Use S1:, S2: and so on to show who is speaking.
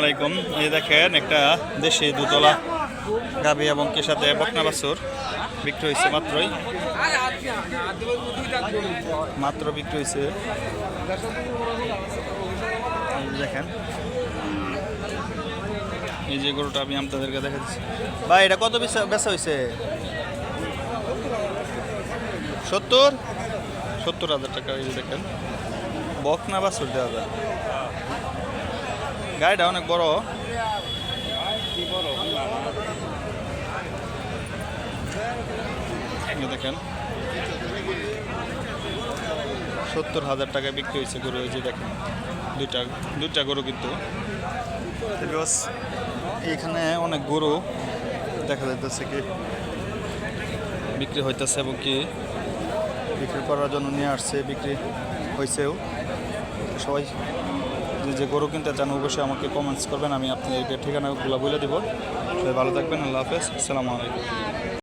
S1: আলাইকুম। এই দেখেন একটা দেশি দুতলা গাবি এবং কি সাথে বকনা বাছুর বিক্রি হয়েছে মাত্রই। মাত্র বিক্রি হয়েছে। দেখেন। এই যে গরুটা আমি আপনাদেরকে দেখাচ্ছি ভাই, এটা কত বেচা হয়েছে? সত্তর? সত্তর হাজার টাকা, এই দেখেন। বকনা বাছুর দেওয়া যায়। গাড়িটা অনেক বড়। দেখেন। সত্তর হাজার টাকা বিক্রি হয়েছে গরু যে দেখেন। দুইটা দুইটা গরু কিন্তু। এখানে অনেক গরু দেখা যাইতেছে কি, বিক্রি হইতেছে এবং কি বিক্রি করার জন্য নিয়ে আসছে, বিক্রি হয়েছেও সবাই যে যে গরু কিনতে চান, অবশ্যই আমাকে কমেন্টস করবেন, আমি আপনাদেরকে ঠিকানাগুলো বলে দেবো। ভালো থাকবেন, আল্লাহ হাফেজ, আসসালামু আলাইকুম।